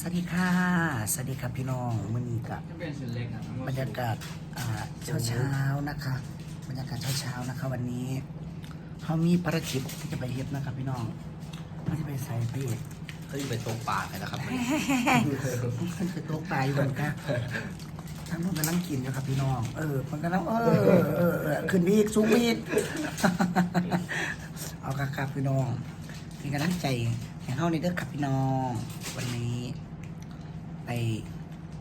สวัสดีค่ะ สวัสดีครับพี่น้องมื่อนี้กับจะเป็นชุดเล็กนะทั้งหมดบรรยากาศเช้าเช้าๆนะคะ บรรยากาศเช้าเช้าๆนะคะ วันนี้เขามีภารกิจที่จะไปเฮ็ดนะครับพี่น้องเขาจะไปใส่ไปเอกเขาจะไปตรงปากเลยนะครับมันคือโต๊ะปลาอยู่บนค่ะทั้งนู้นกำลังกินอยู่ครับพี่น้อง เออ มันกำลังเออเออเออเออขึ้นไปอีกสูงไปอีกเอาครับครับพี่น้องเป็นกำลังใจแห่งเฮาในเด้อครับพี่น้อง วันนี้ ไป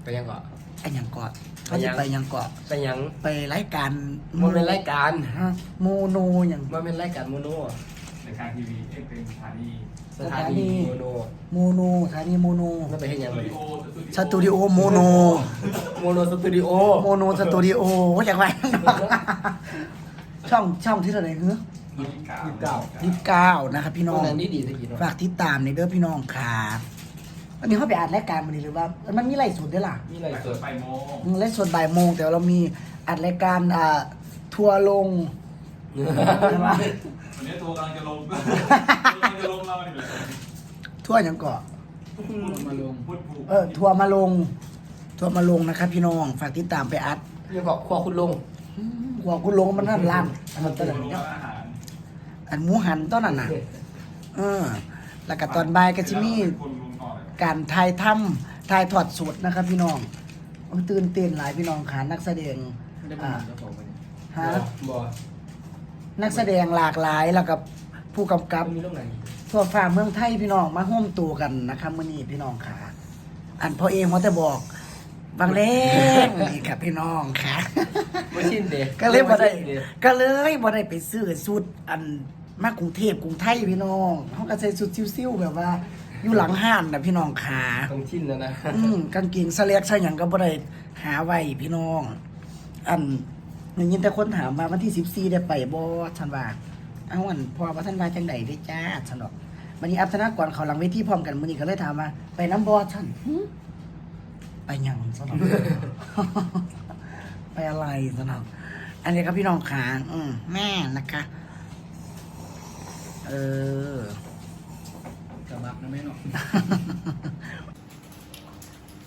ไปยังเกาะไอ้หยังเกาะเขาจะไปหยังเกาะไปยังไปรายการมันเป็นรายการฮะโมโนอย่างมันเป็นรายการโมโนรายการทีวีเอ้ยเป็นสถานีสถานีโมโนโมโนสถานีโมโนนั่นไปให้ยังสตูไงดิโอสตูดิโอโมโนโมโนสตูดิโอโมโนสตูดิโอว่าจากไหนช่องช่องที่เท่าไหร่เฮ้อยี่สิบเก้ายี่สิบเก้ายี่สิบเก้านะครับพี่ตน้รองงนั้นดีดีสักกี่เนาะฝากติดตามในเด้อพี่น้องครับ วันนี้เขาไปอ่านรายการมันดีหรือว่า มันมีไลฟ์สดด้วยล่ะมีอะไรไปสเปิดดไฟโมงอืมไลฟ์สดบ่ายโมงแต่ว่าเรามีอัดรายการอ่าทัวร์ลงใช่ไหมวันนี้ทัวร์กำลังจะลงกำลังจะลงเราเนี่ยทัวร์หยังเกาะ มาลงพูดผูกเออทัวร์มาลง ทัวร์มาลงนะครับพี่น้องฝากติดตามไปอัดเรียกว่าครัวคุณลงอืมหัวคุณลงมันนั่นล้านอันนั้นทัตัววนั้นร์ลงเนาะร้านอาหารอันหมูหันต้นนั่นน่ะเออแล้วก็ตอนบ่ายก็จะมีคุณลุงก่อนเลย การถ่ายทำถ่ายทอดสดนะครับ พี่น้องมันตื่นเต้นหลายพี่น้องขานักแสดงได้อ่าเจ้าของไปฮะบ่นักแสดงหลากหลายแล้วกับผู้กำกับมีลูกไหนทั่วฟ้าเมืองไทยพี่น้องมาร่วมตัวกันนะครับมื้อนี้พี่น้องขาอันพ่อเองว่าแต่บอกบางเล่งนี่ครับพี่น้องค่ะไม่ชินเด็กก็เลยบ่ได้ก็เลยบ่ได้ไปซื้อสุดอันมากรุงเทพกรุงไทยพี่น้องเขาก็ใส่สุดซิ่วๆแบบว่า อยู่หลังห้านนะพี่น้องขาต้องชินแล้วนะอืมกางเกงสแลกใช่หยังก็บ่ได้หาไว้พี่น้อง อันได้ยินแต่คนถามมาวันที่14ได้ไปบ่ท่านว่าเอาอันพอว่าท่านว่าจังไดได้จ้าท่านบอกวันนี้อัพธนากรเขาหลังเวทีพร้อมกันมื้อนี้ก็เลยถามมาไปน้ำบ่ท่านหึไปหยังซะเนาะไปอะไรซะเนาะอันนี้ครับพี่น้องขาอืมแม่นะคะ เออกระบัก นะแม่เนาะ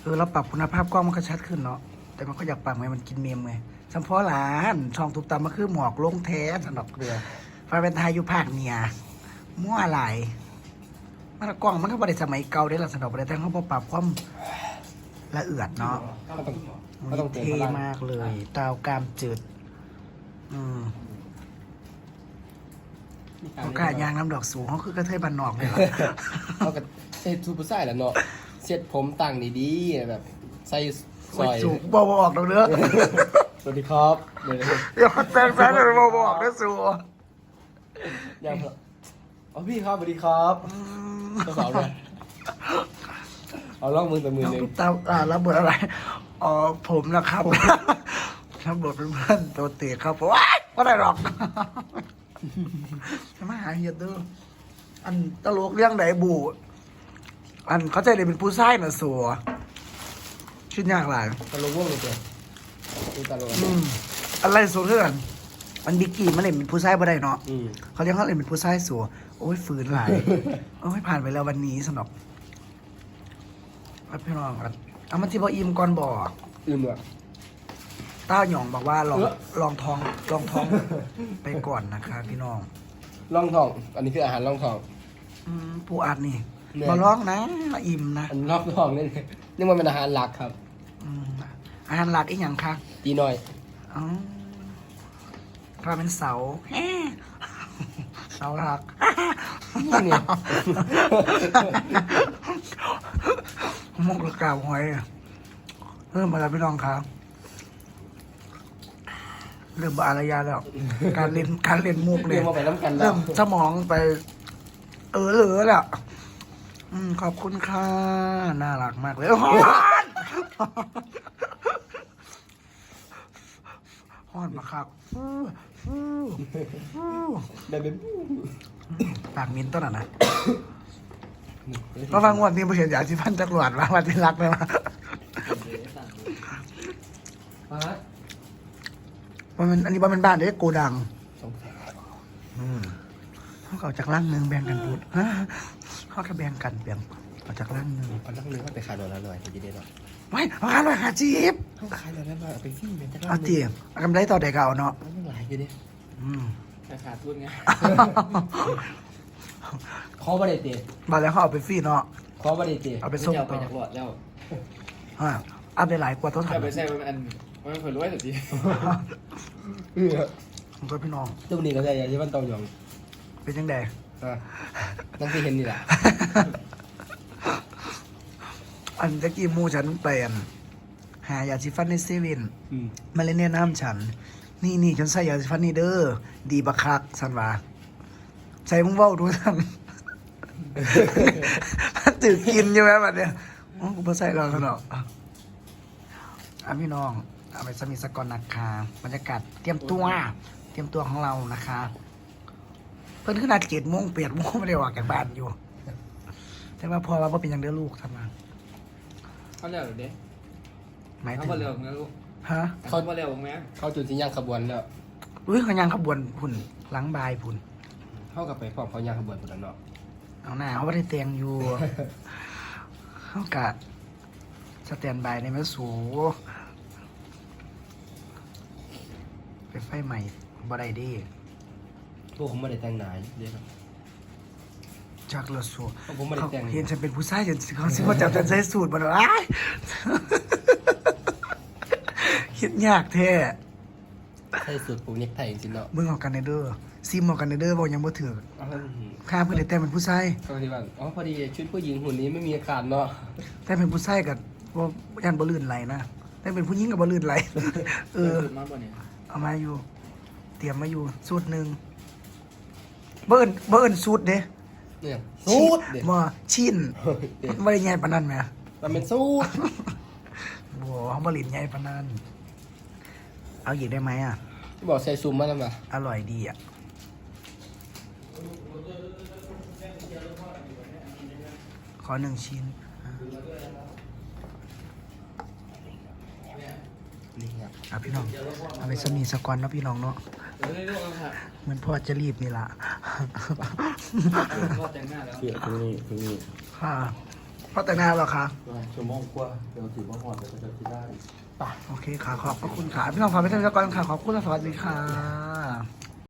เออเราปรับคุณภาพกล้องมันก็ชัดขึ้นเนาะแต่มันก็อยากปรับไงมันกินเมมไงสัมพอหลานช่องตุบตามมาคือหมอกลงแท้สนอกเรือฟ้าเป็นไทยอยู่ภาคเหนี่ยมั่วอะไรมันกล้องมันก็บริสมัยเก่าได้ละสนอกบริแต่เขาบ่ปรับความละเอียดเนาะก็ต้องก็ต้องเติมเท่พลังมากเลย ตาวกามจืด อืม โอกาสยางน้ำดอกสูงเขาคือกระเทยบันนอกเลยล่ะเขาก็เซ็ตซูเปอร์ไซด์แหละเนาะเซ็ตผมต่างดีๆแบบ ใส่ซโอ้ยอยสูงบอบอกดอกเนื้อสวัสดีครับเดี๋ยวเดี๋ยวแฟนแฟนเลยบอบอกเนื้อสูงยังอ๋อพี่ครับสวัสดีครับตัวสาวเลยเอาล่องมือแต่มือหนึ่งตามอ่ารับบทอะไรอ๋อผมนะครับรับบทเป็นเพื่อนตัวเตะครับผมว้ายไม่ได้หรอก มาหาเฮียเด้ออันตลกเรื่องไหนบูอันเขาใจเลยเป็นผู้ชายน่ะสัวชิ้นยากหลายตะลุว่วงเลยเจ้ดูตะลุอืมอะไรสัวเรื่องอันบิกกี้มันเล่นเป็นผู้ชายบ่ได้เนาะอืมเขาเรียกเขาเล่นเป็นผู้ชายสัวโอ้ยฝืนหลายโอ้ยผ่านไปแล้ววันนี้สำหรับพี่น้องครับเอามันที่บออิมก่อนบอกอืมอะ ต้าหยองบอกว่าลองเอ้อลองท้องลองท้องไปก่อนนะคะ พี่น้องล่องทอง อันนี้คืออาหารล่องทอง อืมผู้อัดนี่แม่มาร้องนะอิ่มนะอันล่องทองนี่นี่มันเป็นอาหารหลักครับอืมอาหารหลักอีกอย่างคะตีน้อย อ๋อพาเป็นเสาแฮ่เสาหลักนี่ มุกกระกาบหอยเริ่มมาแล้วพี่น้องครับ เริ่มบาอารยาแล้ว การเล่นการเล่นมุกเรีเนี่ยยกมาไปน้ำกันแล้เริ่วมสมองไป เออเหลือแหละอืมขอบคุณค่ะน่ารักมากเลยฮอนฮอนมาครับฟู่ฟู่ฟู่ได้เป็นปากมินต้นอะนะก็ฟังวันนี้มาเห็นอยากที่พันจักรวาดว่าวันที่รักเลยว่ามามั นเป็นอันนี้ว่าเป็นบ้านเด็กโกดังสองแสนอืมเขาก็เอาจากล่างหนึ่งแบ่งกันพูดฮะเขาก็แบ่งกันเปลี่ยนเอาจากล่างหนึ่งเอาลักเนื้อไปขายหน่อยละหน่อยจะได้หน่อยไม่เอาห้าร้อยห้าจีบเขาขายหน่อยละหน่อยเอาไปฟรีแม่จะเอาจีบเอากำไรต่อเด็กเอาเนาะมันยังหลายอยู่ดิอืมแต่ขาดทุนไงขอบริเตะมาแล้วเขาเอาไปฟรีเนาะ ขอบริเตะเอาไปส่งเอาไปต่อจากหลอดแล้วอ่าอัพได้หลายกว่าต้นถัเอางไปใส่มันอันมันเผยรวยสุดที เออของตัวพี่น้องตู้นี้ก็ได้ยาที่บ้านเตาหยองเป็นยังไงอะนั่นที่เห็นนี่แหละอันตะกี้หมูฉันไปอันหายาสีฟันในเซเว่นอืมมาเล่นแนะน้ำฉัน นี่นี่ฉันใส่ยาสีฟันนี่เด้อดีบักคักสันว่าใส่มึงเว้าดูสันมันตื่นกินใช่ไหมบัดเนี่ยอ๋อกูบ่ใส่แล้วเนาะอะพี่น้อง เอาไปสมิสกอนนะคะบรรยากาศเตรียมตัว เตรียมตัวของเรานะคะ เพิ่นขึ้นนัดเจ็ดโมงแปดโมงไม่ได้ออกจากบ้านอยู่ แต่ว่าพอว่าบ่เป็นหยังเด้อลูกทำมาเขาเร็วเด้หมายเขาถึงบ่เร็วนะลูกฮะเขาบ่เร็วแม่เข้าจุดที่ย่างขบวนแล้วอุ้ยเขายังขบวนพุ่นหลังบายพุ่นเข้ากับไปพร้อมเขาย่างขบวนคนนั้นเนาะเอาหน้าเขาไม่ได้เตียงอยู่เขากะสแตนบายในแม่สู ไปไฟใหม่บ่ได้เดีพวกผมไม่ได้แต่งหนาเดี๋ยวครับ จากรถสูเพราะผมไม่ได้เขาแต่งเห็นฉันเป็นผู้ชายจนเขาสิเขาจับฉันใส่สูตรมาแล้วอ้ายคิดยากแท้ใส่สูตรผูกเน็กไทจริงๆเนาะมึงเออกกันในเด้อซิมเออกกันในเด้อบอกยังบ่ถืออ้าวข้าเพื่อนได้แต่งเป็นผู้ชายก็ที่ว่าอ๋อพอดีชุดผู้หญิงหุ่นนี้ไม่มีอาการเนาะแต่งเป็นผู้ชายกับว่ายันบ่ลื่นไหลนะแต่งเป็นผู้หญิงกับบ่ลื่นไหล เออสุดมากกว่านี้ เอามาอยู่ เตรียมมาอยู่สูตรหนึ่งเบิ้นเบิ้นสูตรเด้เนี่ยสูตรเด็ดมาชิ้นไม่ได้ใหญ่ปานนั้นแหมมันเป็นสูตรบัวเขาบรินใหญ่ปานนั้นเอาอีกได้ไหมอะที่บอกใส่ซูมมาแล้วมาอร่อยดีอะขอหนึ่งชิ้น นี่ครับ อะพี่น้อง เอาไปสมีสกอนเนาะพี่น้องเนาะเดี๋ยวได้ลูกเอาค่ะเหมือนพ่อจะรีบนี่ล่ะก็แต่งหน้าแล้วเกี่ยวตรงนี้ตรงนี้ค่ะพ่อแต่งหน้าเหรอคะชั่วโมงกว่าเดี๋ยวถือว่าหอดเดี๋ยวจะที่ได้โอเคค่ะขอบพระคุณค่ะพี่น้องขอไปเท่านี้ก่อนค่ะขอบคุณและสวัสดีค่ะ